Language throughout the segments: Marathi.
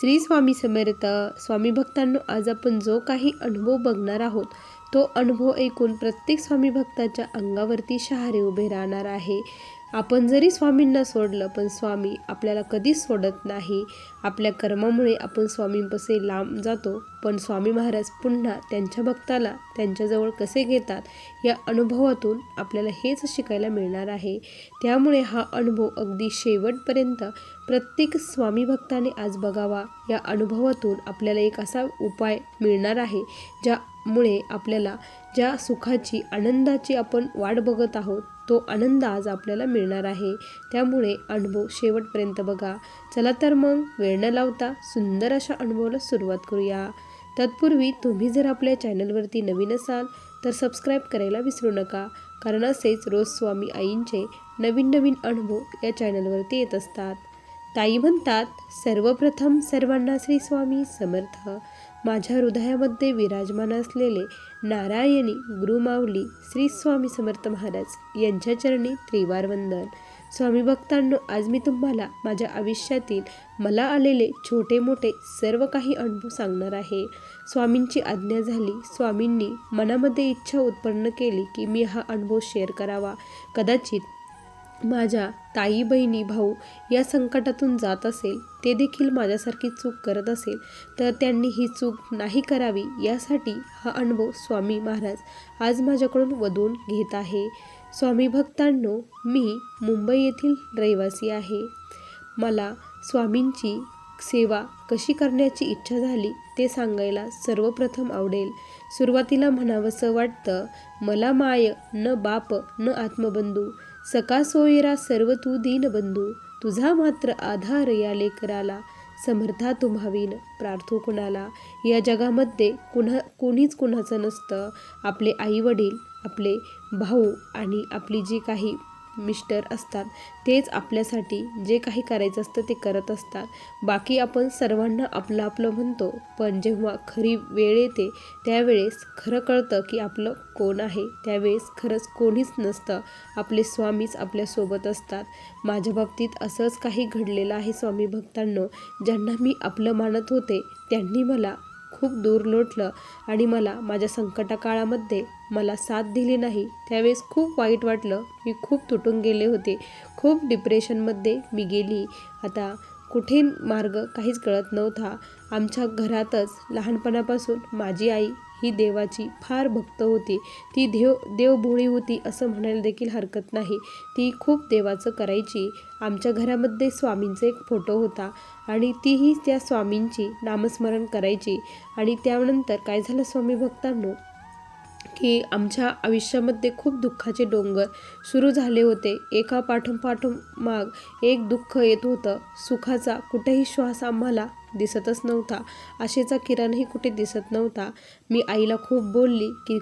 श्री स्वामी समर्थ स्वामी भक्तांनो आज आपण जो काही अनुभव बघणार आहोत तो अनुभव ऐकून प्रत्येक स्वामी भक्ताच्या अंगावरती शहारे उभे राहणार आहे. आपण जरी स्वामींना सोडलं पण स्वामी आपल्याला कधीच सोडत नाही. आपल्या कर्मामुळे आपण स्वामींपासे लांब जातो पण स्वामी महाराज पुन्हा त्यांच्या भक्ताला त्यांच्याजवळ कसे घेतात या अनुभवातून आपल्याला हेच शिकायला मिळणार आहे. त्यामुळे हा अनुभव अगदी शेवटपर्यंत प्रत्येक स्वामी भक्ताने आज बघावा या अनुभवातून आपल्याला एक असा उपाय मिळणार आहे ज्यामुळे आपल्याला ज्या सुखाची आनंदाची आपण वाट बघत आहोत तो आनंद आज आपल्याला मिळणार आहे. त्यामुळे अनुभव शेवटपर्यंत बघा. चला तर मग वेळ न लावता सुंदर अशा अनुभवाला सुरुवात करूया. तत्पूर्वी तुम्ही जर आपल्या चॅनलवरती नवीन असाल तर सबस्क्राईब करायला विसरू नका कारण असेच रोज स्वामी आईंचे नवीन नवीन अनुभव या चॅनलवरती येत असतात. ताई म्हणतात सर्वप्रथम सर्वांना श्री स्वामी समर्थ. माझ्या हृदयामध्ये विराजमान असलेले नारायणी गुरुमाऊली श्री स्वामी समर्थ महाराज यांच्या चरणी त्रिवार वंदन. स्वामी भक्तांनो आज मी तुम्हाला माझ्या आयुष्यातील मला आलेले छोटे मोठे सर्व काही अनुभव सांगणार आहे. स्वामींची आज्ञा झाली. स्वामींनी मनामध्ये इच्छा उत्पन्न केली की मी हा अनुभव शेअर करावा. कदाचित माझ्या ताई बहिणी भाऊ या संकटातून जात असेल ते देखील माझ्यासारखी चूक करत असेल तर त्यांनी ही चूक नाही करावी यासाठी हा अनुभव स्वामी महाराज आज माझ्याकडून वधून घेत आहे. स्वामी भक्तांनो मी मुंबई येथील रहिवासी आहे. मला स्वामींची सेवा कशी करण्याची इच्छा झाली ते सांगायला सर्वप्रथम आवडेल. सुरुवातीला म्हणावंसं वाटतं मला माय न बाप न आत्मबंधू सका सोयरा सर्व तू दीनबंधू तुझा मात्र आधार या लेकराला. समर्था तुम्हावीन प्रार्थो कुणाला. या जगामध्ये कुणा कोणीच कुणाचं नसतं. आपले आईवडील आपले भाऊ आणि आपली जी काही मिस्टर असतात. तेच आपल्यासाठी जे काही करायचं असतं ते करत असतात. बाकी आपण सर्वांना आपलं आपलं म्हणतो पण जेव्हा खरी वेळ येते त्यावेळेस खरं कळतं की आपलं कोण आहे. त्यावेळेस खरंच कोणीच नसतं. आपले स्वामीच आपल्यासोबत असतात. माझ्या बाबतीत असंच काही घडलेलं आहे स्वामी भक्तांनो. ज्यांना मी आपलं मानत होते त्यांनी मला खूप दूर लोटलं आणि मला माझ्या संकटकाळामध्ये मला साथ दिली नाही. त्यावेळेस खूप वाईट वाटलं. मी खूप तुटून गेले होते. खूप डिप्रेशनमध्ये मी गेली. आता कुठे मार्ग काहीच कळत नव्हता. आमच्या घरातच लहानपणापासून माझी आई ही देवाची फार भक्त होती. ती देव देवभोळी होती असं म्हणायला देखील हरकत नाही. ती खूप देवाचं करायची. आमच्या घरामध्ये स्वामींचा एक फोटो होता आणि तीही त्या स्वामींची नामस्मरण करायची. आणि त्यानंतर काय झालं स्वामी भक्तांनो? की आमच्या आयुष्यामध्ये खूप दुःखाचे डोंगर सुरू झाले होते. एका पाठोपाठोमाग एक दुःख येत होतं. सुखाचा कुठेही श्वास आम्हाला दिसतच नव्हता. आशेचा किरणही कुठे दिसत नव्हता. मी आईला खूप बोलली की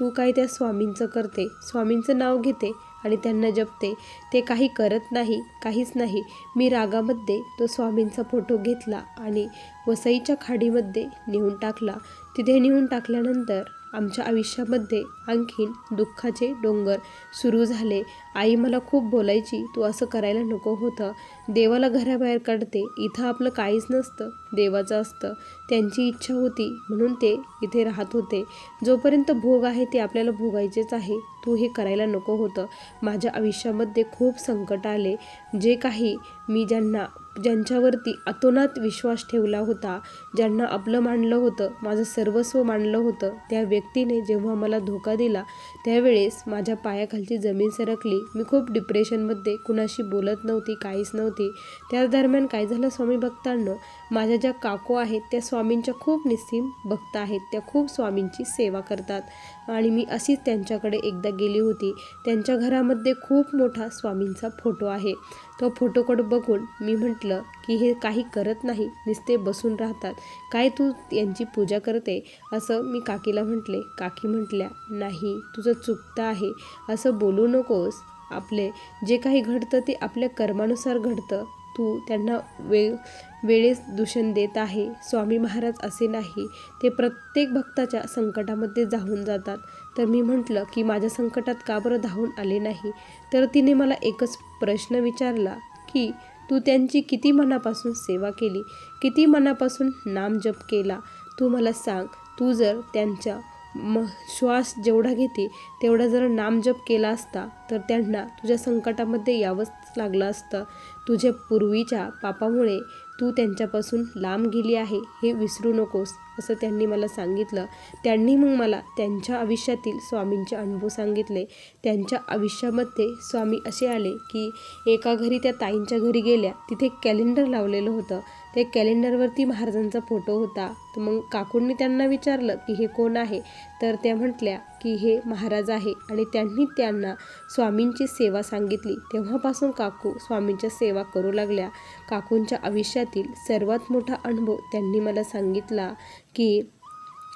तू काय त्या स्वामींचं करते? स्वामींचं नाव घेते आणि त्यांना जपते. ते काही करत नाही काहीच नाही. मी रागामध्ये तो स्वामींचा फोटो घेतला आणि वसईच्या खाडीमध्ये नेऊन टाकला. तिथे नेऊन टाकल्यानंतर आमच्या आयुष्यामध्ये आणखीन दुःखाचे डोंगर सुरू झाले. आई मला खूप बोलायची तू असं करायला नको होतं. देवाला घराबाहेर काढते. इथं आपलं काहीच नसतं. देवाचं असतं. त्यांची इच्छा होती म्हणून ते इथे राहत होते. जोपर्यंत भोग आहे ते आपल्याला भोगायचेच आहे. तू हे करायला नको होतं. माझ्या आयुष्यामध्ये खूप संकट आले. जे काही मी ज्यांना ज्यांच्यावरती अतोनात विश्वास ठेवला होता ज्यांना आपलं मानलं होतं माझं सर्वस्व मानलं होतं त्या व्यक्तीने जेव्हा मला धोका दिला त्यावेळेस माझ्या पायाखालची जमीन सरकली. मी खूप डिप्रेशनमध्ये कुणाशी बोलत नव्हती काहीच नव्हती. त्या दरम्यान काय झालं स्वामी भक्तांना? माझ्या ज्या काकू आहेत त्या स्वामींच्या खूप निस्सीम भक्त आहेत. त्या खूप स्वामींची सेवा करतात. आणि मी अशीच त्यांच्याकडे एकदा गेली होती. त्यांच्या घरामध्ये खूप मोठा स्वामींचा फोटो आहे. तो फोटोकडे बघून मी म्हटलं की हे काही करत नाही नुसते बसून राहतात. काय तू यांची पूजा करते? असं मी काकीला म्हटले. काकी म्हटल्या नाही तुझं चुकतं आहे. असं बोलू नकोस. आपले जे काही घडतं ते आपल्या कर्मानुसार घडतं. तू त्यांना वे वेळेस दूषण देत आहे. स्वामी महाराज असे नाही. ते प्रत्येक भक्ताच्या संकटामध्ये जाऊन जातात. तर मी म्हटलं की माझ्या संकटात का बरं धावून आले नाही? तर तिने मला एकच प्रश्न विचारला की तू त्यांची किती मनापासून सेवा केली? किती मनापासून नामजप केला? तू मला सांग तू जर त्यांच्या म श्वास जेवढा घेते तेवढा जर नामजप केला असता तर त्यांना तुझ्या संकटामध्ये यावंच लागलं असतं. तुझ्या पूर्वीच्या पापामुळे तू त्यांच्यापासून लांब गेली आहे हे विसरू नकोस असं त्यांनी मला सांगितलं. त्यांनी मग मला त्यांच्या आयुष्यातील स्वामींचे अनुभव सांगितले. त्यांच्या आयुष्यामध्ये स्वामी असे आले की एका घरी त्या ताईंच्या घरी गेल्या तिथे कॅलेंडर लावलेलं होतं. त्या कॅलेंडरवरती महाराजांचा फोटो होता. तर मग काकूंनी त्यांना विचारलं की हे कोण आहे? तर त्या म्हटल्या की हे महाराज आहे आणि त्यांनी त्यांना स्वामींची सेवा सांगितली. तेव्हापासून काकू स्वामींच्या सेवा करू लागल्या. काकूंच्या आयुष्यातील सर्वात मोठा अनुभव त्यांनी मला सांगितला की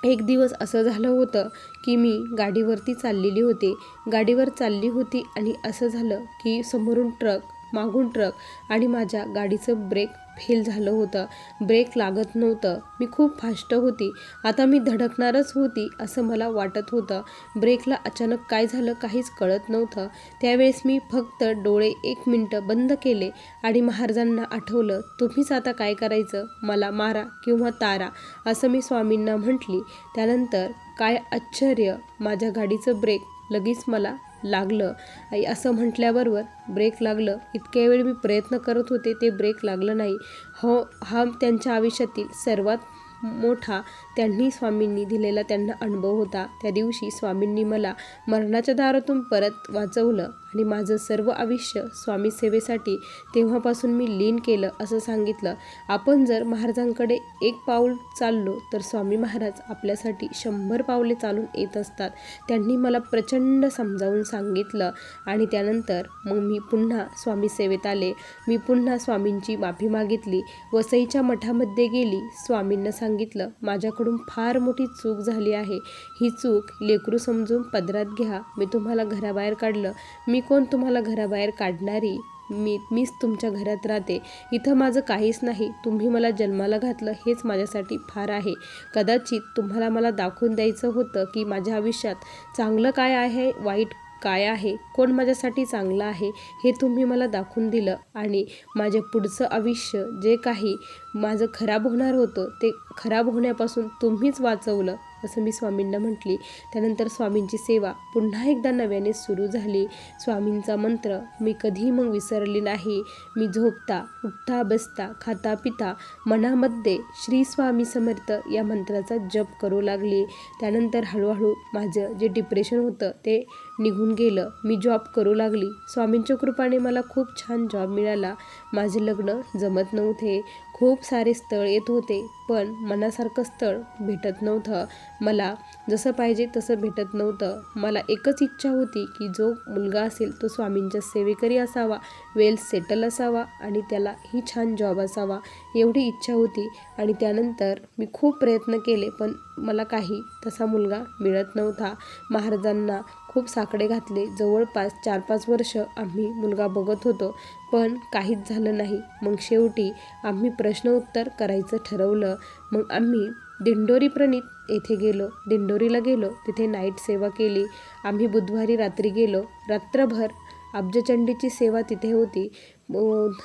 एक दिवस असं झालं होतं की मी गाडीवरती चाललेली होते. गाडीवर चालली होती आणि असं झालं की समोरून ट्रक मागून ट्रक आणि माझ्या गाडीचं ब्रेक फेल झालं होतं. ब्रेक लागत नव्हतं. मी खूप फास्ट होती. आता मी धडकणारच होती असं मला वाटत होतं. ब्रेकला अचानक काय झालं काहीच कळत नव्हतं. त्यावेळेस मी फक्त डोळे एक मिनटं बंद केले आणि महाराजांना आठवलं तुम्हीच आता काय करायचं? मला मारा किंवा तारा असं मी स्वामींना म्हटली. त्यानंतर काय आश्चर्य! माझ्या गाडीचं ब्रेक लगेच मला लागलं. आई असं म्हटल्याबरोबर ब्रेक लागलं. इतक्या वेळ मी प्रयत्न करत होते ते ब्रेक लागलं नाही. हो हा त्यांच्या आयुष्यातील सर्वात मोठा त्यांनी स्वामींनी दिलेला त्यांना अनुभव होता. त्या दिवशी स्वामींनी मला मरणाच्या दारातून परत वाचवलं. आणि माझं सर्व आयुष्य स्वामी सेवेसाठी तेव्हापासून मी लीन केलं असं सांगितलं. आपण जर महाराजांकडे एक पाऊल चाललो तर स्वामी महाराज आपल्यासाठी शंभर पावले चालून येत असतात. त्यांनी मला प्रचंड समजावून सांगितलं आणि त्यानंतर मग मी पुन्हा स्वामी सेवेत आले. मी पुन्हा स्वामींची माफी मागितली. वसईच्या मठामध्ये गेली. स्वामींना सांगितलं माझ्याकडून फार मोठी चूक झाली आहे. ही चूक लेकरू समजून पदरात घ्या. मी तुम्हाला घराबाहेर काढलं. मी कोण तुम्हाला घराबाहेर काढणारी? मी मीच तुमच्या घरात राहते. इथं माझं काहीच नाही. तुम्ही मला जन्माला घातलं हेच माझ्यासाठी फार आहे. कदाचित तुम्हाला मला दाखवून द्यायचं होतं की माझ्या आयुष्यात चांगलं काय आहे वाईट काय आहे कोण माझ्यासाठी चांगलं आहे हे तुम्ही मला दाखवून दिलं. आणि माझे पुढचं आयुष्य जे काही माझं खराब होणार होतं ते खराब होण्यापासून तुम्हीच वाचवलं. असं मी स्वामींना म्हटली. त्यानंतर स्वामींची सेवा पुन्हा एकदा नव्याने सुरू झाली. स्वामींचा मंत्र मी कधीही मग विसरली नाही. मी झोपता उठता बसता खाता पिता मनामध्ये श्री स्वामी समर्थ या मंत्राचा जप करू लागली. त्यानंतर हळूहळू माझं जे डिप्रेशन होतं ते निघून गेलं. मी जॉब करू लागली. स्वामींच्या कृपाने मला खूप छान जॉब मिळाला. माझे लग्न जमत नव्हते. खूप सारे स्थळ येत होते पण मनासारखं स्थळ भेटत नव्हतं. मला जसं पाहिजे तसं भेटत नव्हतं. मला एकच इच्छा होती की जो मुलगा असेल तो स्वामींच्या सेवेकरी असावा वेल सेटल असावा आणि त्याला ही छान जॉब असावा एवढी इच्छा होती. आणि त्यानंतर मी खूप प्रयत्न केले पण मला काही तसा मुलगा मिळत नव्हता. महाराजांना खूप साकडे घातले. जवळपास चार पाच वर्ष आम्ही मुलगा बघत होतो पण काहीच झालं नाही. मग शेवटी आम्ही प्रश्न उत्तर करायचं ठरवलं. मग आम्ही दिंडोरी प्रणित येथे गेलो. दिंडोरीला गेलो. तिथे नाईट सेवा केली. आम्ही बुधवारी रात्री गेलो. रात्रभर अब्जचंडीची सेवा तिथे होती.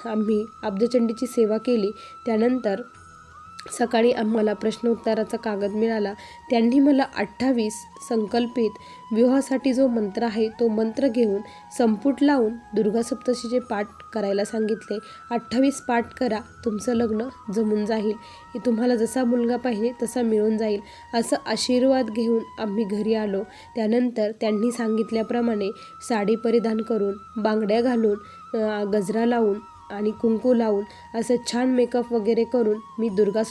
आम्ही अब्जचंडीची सेवा केली. त्यानंतर सकाळी आम्हाला प्रश्नोत्तराचा कागद मिळाला. त्यांनी मला अठ्ठावीस संकल्पित विवाहासाठी जो मंत्र आहे तो मंत्र घेऊन संपुट लावून दुर्गा सप्तशीचे पाठ करायला सांगितले. अठ्ठावीस पाठ करा तुमचं लग्न जमून जाईल. तुम्हाला जसा मुलगा पाहिजे तसा मिळून जाईल. असं आशीर्वाद घेऊन आम्ही घरी आलो. त्यानंतर त्यांनी सांगितल्याप्रमाणे साडी परिधान करून बांगड्या घालून गजरा लावून आणि कुंकू लावून असं छान मेकअप वगैरे करून मी दुर्गा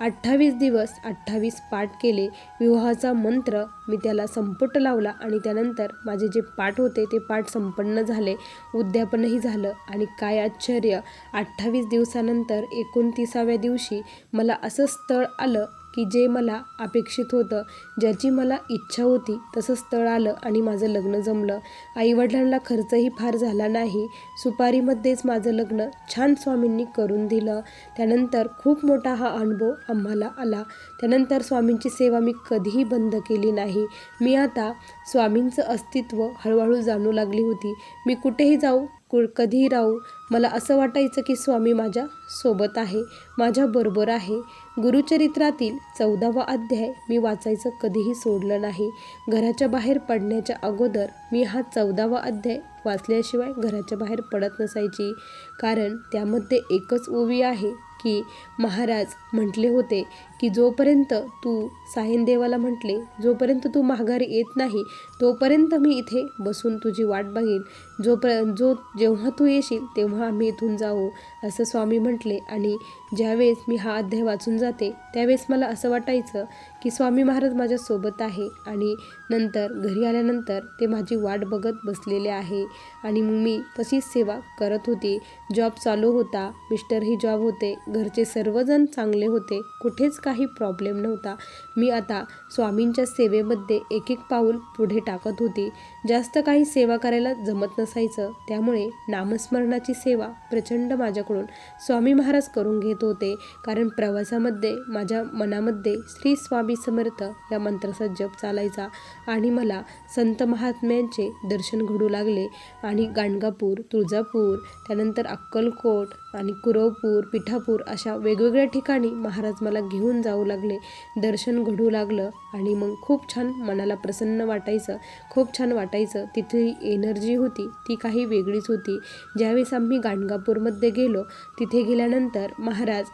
अठ्ठावीस दिवस अठ्ठावीस पाठ केले. विवाहाचा मंत्र मी त्याला संपुट लावला आणि त्यानंतर माझे जे पाठ होते ते पाठ संपन्न झाले. उद्यापनही झालं. आणि काय आश्चर्य अठ्ठावीस दिवसानंतर एकोणतीसाव्या दिवशी मला असं स्थळ आलं की जे मला अपेक्षित होतं ज्याची मला इच्छा होती तसं स्थळ आलं आणि माझं लग्न जमलं. आईवडिलांना खर्चही फार झाला नाही. सुपारीमध्येच माझं लग्न छान स्वामींनी करून दिलं. त्यानंतर खूप मोठा हा अनुभव आम्हाला आला. त्यानंतर स्वामींची सेवा मी कधीही बंद केली नाही. मी आता स्वामींचं अस्तित्व हळूहळू जाणू लागली होती. मी कुठेही जाऊ कु कधीही राहू मला असं वाटायचं की स्वामी माझ्या सोबत आहे माझ्याबरोबर आहे. गुरुचरित्रातील चौदावा अध्याय मी वाचायचं कधीही सोडलं नाही. घराच्या बाहेर पडण्याच्या अगोदर मी हा चौदावा अध्याय वाचल्याशिवाय घराच्या बाहेर पडत नसायची. कारण त्यामध्ये एकच ओवी आहे की महाराज म्हटले होते की जोपर्यंत तू साहिनदेवाला म्हटले जोपर्यंत तू माघारी येत नाही तोपर्यंत मी इथे बसून तुझी वाट बघेन. जोपर्यंत जो जेव्हा तू येशील तेव्हा आम्ही इथून जाऊ असं स्वामी म्हटले. आणि ज्यावेळेस मी हा अध्याय वाचून जाते त्यावेळेस मला असं वाटायचं की स्वामी महाराज माझ्यासोबत आहे आणि नंतर घरी आल्यानंतर ते माझी वाट बघत बसलेले आहे. आणि मग मी तशीच सेवा करत होती. जॉब चालू होता. मिस्टरही जॉब होते. घरचे सर्वजण चांगले होते. कुठेच काही प्रॉब्लेम नव्हता. मी आता स्वामींच्या सेवेमध्ये एक एक पाऊल पुढे टाकत होती. जास्त काही सेवा करायला जमत नसायचं त्यामुळे नामस्मरणाची सेवा प्रचंड माझ्याकडून स्वामी महाराज करून घेत होते. कारण प्रवासामध्ये माझ्या मनामध्ये श्री स्वामी समर्थ या मंत्राचा जप चालायचा आणि मला संत महात्म्यांचे दर्शन घडू लागले. आणि गाणगापूर तुळजापूर त्यानंतर अक्कलकोट आणि कुरवपूर पिठापूर अशा वेगवेगळ्या ठिकाणी महाराज मला घेऊन जाऊ लागले. दर्शन घडू लागलं आणि मग खूप छान मनाला प्रसन्न वाटायचं. खूप छान वाटायचं. तिथे एनर्जी होती ती काही वेगळीच होती. ज्यावेळेस आम्ही गाणगापूरमध्ये गेलो तिथे गेल्यानंतर महाराज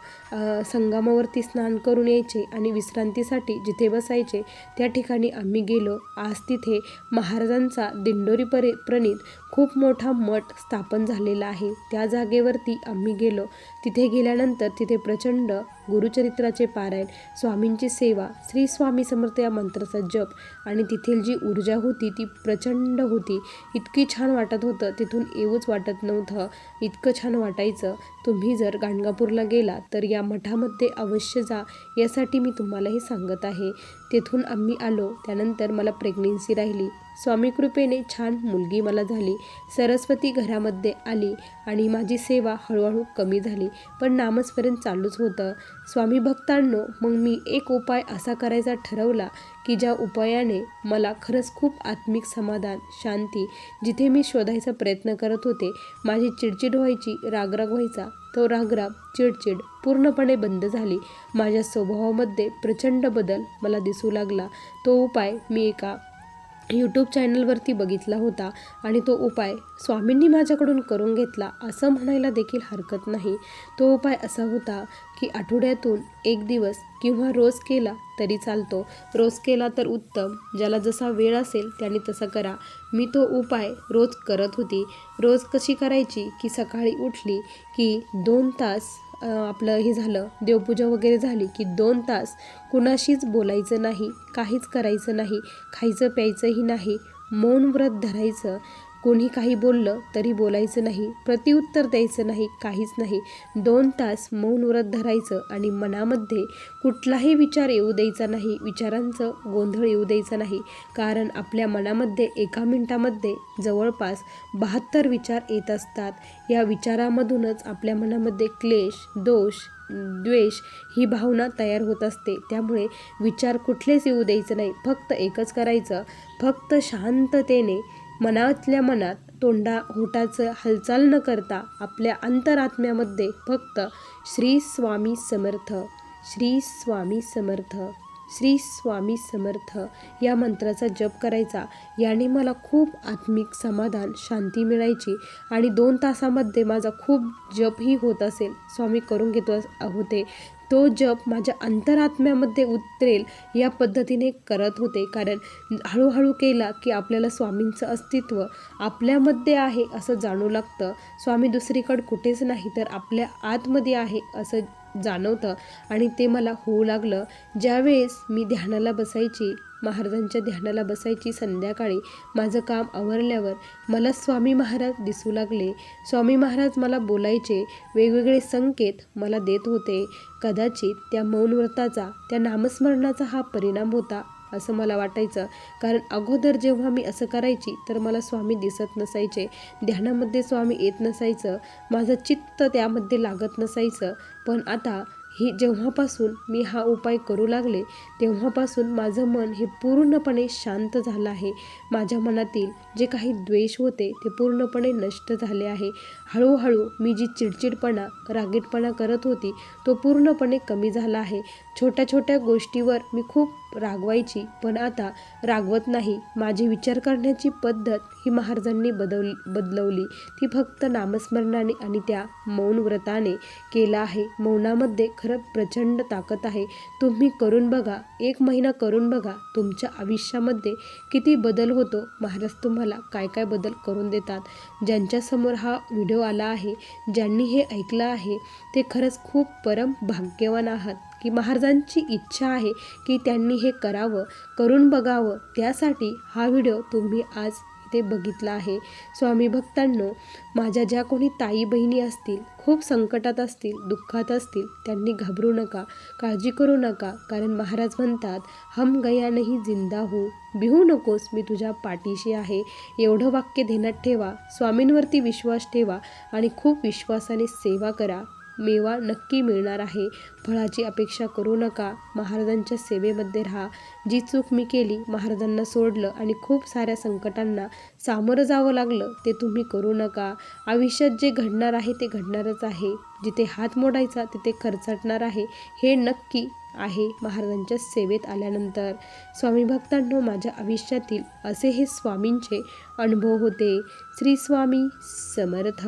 संगमावरती स्नान करून यायचे आणि विश्रांतीसाठी जिथे बसायचे त्या ठिकाणी आम्ही गेलो. आज तिथे महाराजांचा दिंडोरी परे प्रणित खूप मोठा मठ स्थापन झालेला आहे. त्या जागेवरती आम्ही गेलो. तिथे गेल्यानंतर तिथे प्रचंड गुरुचरित्राचे पारायण स्वामींची सेवा श्री स्वामी समर्थ या मंत्राचा जप आणि तेथील जी ऊर्जा होती ती प्रचंड होती. इतकी छान वाटत होतं तिथून येऊच वाटत नव्हतं इतकं छान वाटायचं. तुम्ही जर गाणगापूरला गेला तर या मठामध्ये अवश्य जा. यासाठी मी तुम्हाला हे सांगत आहे. तेथून आम्ही आलो त्यानंतर मला प्रेग्नेन्सी राहिली. स्वामी कृपेने छान मुलगी मला झाली. सरस्वती घरामध्ये आली आणि माझी सेवा हळूहळू कमी झाली पण नामस्मरण चालूच होतं. स्वामी भक्तांनो मग मी एक उपाय असा करायचा ठरवला की ज्या उपायाने मला खरंच खूप आत्मिक समाधान शांती जिथे मी शोधायचा प्रयत्न करत होते माझी चिडचिड व्हायची रागराग व्हायचा तो रागराग चिडचिड पूर्णपणे बंद झाली. माझ्या स्वभावामध्ये प्रचंड बदल मला दिसू लागला. तो उपाय मी एका यूट्यूब चॅनलवरती बघितला होता आणि तो उपाय स्वामींनी माझ्याकडून करून घेतला असं म्हणायला देखील हरकत नाही. तो उपाय असा होता की आठवड्यातून एक दिवस किंवा रोज केला तरी चालतो. रोज केला तर उत्तम. ज्याला जसा वेळ असेल त्याने तसा करा. मी तो उपाय रोज करत होती. रोज कशी करायची की सकाळी उठली की दोन तास आपलं हे झालं देवपूजा वगैरे झाली की दोन तास कुणाशीच बोलायचं नाही काहीच करायचं नाही खायचं प्यायचंही नाही मौन व्रत धरायचं. कोणी काही बोललं तरी बोलायचं नाही प्रतिउत्तर द्यायचं नाही काहीच नाही. दोन तास मौन व्रत धरायचं आणि मनामध्ये कुठलाही विचार येऊ द्यायचा नाही विचारांचं गोंधळ येऊ द्यायचा नाही. कारण आपल्या मनामध्ये एका मिनिटामध्ये जवळपास बहात्तर विचार येत असतात. या विचारामधूनच आपल्या मनामध्ये क्लेश दोष द्वेष ही भावना तयार होत असते. त्यामुळे विचार कुठलेच येऊ द्यायचं नाही. फक्त एकच करायचं फक्त शांततेने मनातल्या मनात तोंडा होटाचं हालचाल न करता आपल्या अंतरात्म्यामध्ये फक्त श्री स्वामी समर्थ श्री स्वामी समर्थ श्री स्वामी समर्थ या मंत्राचा जप करायचा. याने मला खूप आत्मिक समाधान शांती मिळायची आणि दोन तासामध्ये माझा खूप जपही होत असेल. स्वामी करून घेतो होते. तो जप माझ्या अंतरात्म्यामध्ये उतरेल या पद्धतीने करत होते. कारण हळूहळू केला की आपल्याला स्वामींचं अस्तित्व आपल्यामध्ये आहे असं जाणू लागतं. स्वामी दुसरीकडे कुठेच नाही तर आपल्या आतमध्ये आहे असं जाणवतं. आणि ते मला होऊ लागलं. ज्यावेळेस मी ध्यानाला बसायची महाराजांच्या ध्यानाला बसायची संध्याकाळी माझं काम आवरल्यावर मला स्वामी महाराज दिसू लागले. स्वामी महाराज मला बोलायचे. वेगवेगळे संकेत मला देत होते. कदाचित त्या मौनव्रताचा त्या नामस्मरणाचा हा परिणाम होता असं मला वाटायचं. कारण अगोदर जेव्हा मी असं करायची तर मला स्वामी दिसत नसायचे. ध्यानामध्ये स्वामी येत नसायचं. माझं चित्त त्यामध्ये लागत नसायचं. पण आता ही जेव्हापासून मी हा उपाय करू लागले तेव्हापासून माझं मन हे पूर्णपणे शांत झालं आहे. माझ्या मनातील जे काही द्वेष होते ते पूर्णपणे नष्ट झाले आहे. हळूहळू मी जी चिडचिडपणा रागीटपणा करत होती तो पूर्णपणे कमी झाला आहे. छोट्या छोट्या गोष्टीवर मी खूप रागवायची पण आता रागवत नाही. माझी विचार करण्याची पद्धत ही महाराजांनी बदल बदलवली. ती फक्त नामस्मरणाने आणि त्या मौन व्रताने केला आहे. मौनामध्ये खरं प्रचंड ताकद आहे. तुम्ही करून बघा एक महिना करून बघा तुमच्या आयुष्यामध्ये किती बदल होतो. महाराज तुम्हाला काय काय बदल करून देतात? ज्यांच्यासमोर हा व्हिडिओ आला आहे. ज्यांनी हे ऐकलं आहे ते खरंच खूप परम भाग्यवान आहात. की महाराजांची इच्छा आहे की त्यांनी हे करावं करून बघावं. त्यासाठी हा व्हिडिओ तुम्ही आज ते बघितलं आहे. स्वामी भक्तांनो माझ्या ज्या कोणी ताई बहिणी असतील खूप संकटात असतील दुःखात असतील त्यांनी घाबरू नका काळजी करू नका कारण महाराज म्हणतात हम गया नाही जिंदा हो. बिहू नकोस मी तुझ्या पाठीशी आहे. एवढं वाक्य ध्यानात ठेवा स्वामींवरती विश्वास ठेवा आणि खूप विश्वासाने सेवा करा. मेवा नक्की मिळणार आहे. फळाची अपेक्षा करू नका. महाराजांच्या सेवेमध्ये राहा. जी चूक मी केली महाराजांना सोडलं आणि खूप साऱ्या संकटांना सामोरं जावं लागलं ते तुम्ही करू नका. आयुष्यात जे घडणार आहे ते घडणारच आहे. जिथे हात मोडायचा तिथे खर्चटणार आहे. हे नक्की आहे महाराजांच्या सेवेत आल्यानंतर. स्वामी भक्तांनो माझ्या आयुष्यातील असे हे स्वामींचे अनुभव होते. श्री स्वामी समर्थ.